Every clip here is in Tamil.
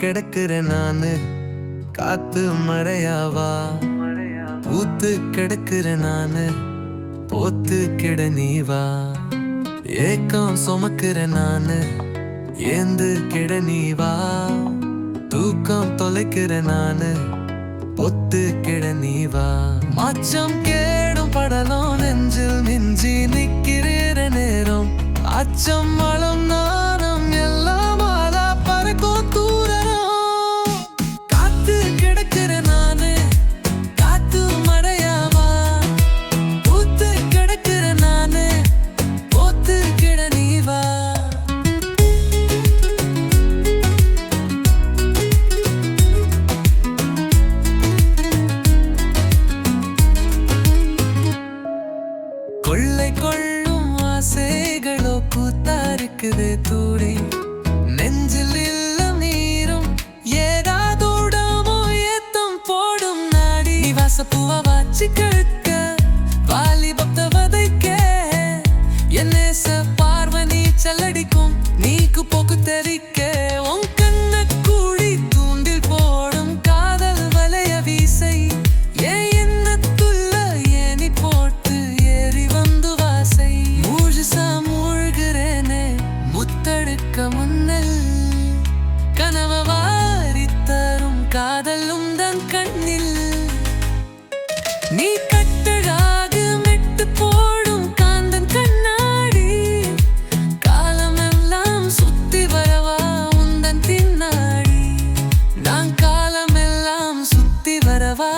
கிடக்குற நானு காத்து மழையாவா பூத்து கிடக்குற நானு போத்து கிட நீவா ஏக்கம் சுமக்கிற நானு ஏந்து கிட நீவா தூக்கம் தொலைக்கிற நானு பொத்து கிட நீவா மச்சம் கேடும் படலம் நெஞ்சில் மிஞ்சி நிக்கிற நேரம். அச்சம் கூத்தா தூடி நெஞ்சில் இல்ல நீரும் ஏதாதோடமோ ஏத்தம் போடும் நாடி. வாசப்பூவ வாச்சி கண்ணில் நீ கட்டழாக மெட்டு போடும் காந்தன் கண்ணாடி. காலமெல்லாம் சுத்தி வரவா உந்தன் பின்னாடி. நான் காலமெல்லாம் சுத்தி வரவா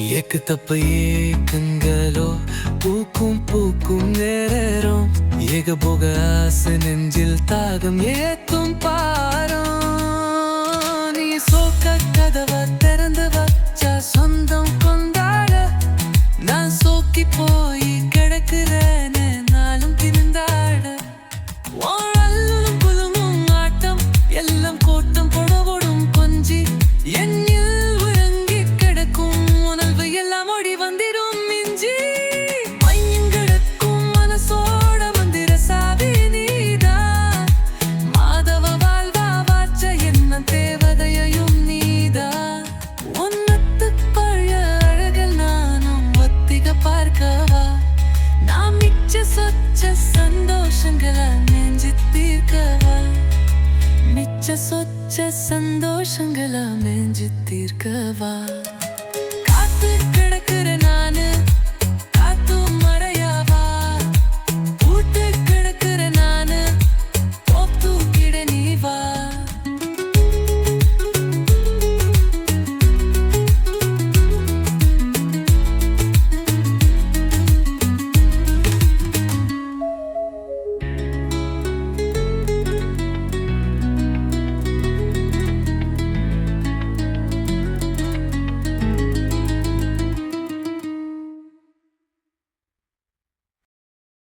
ஏக்கு தப்ப ஏக்கங்களோ பூக்கும் பூக்கும் நேரம். ஏக போக ஆசை நெஞ்சில் தாகம். ஏத்த சந்தோஷங்கள நெஞ்சு தீர்க்கவா மிச்ச சொச்ச சந்தோஷங்களை நெஞ்சு தீர்க்கவா?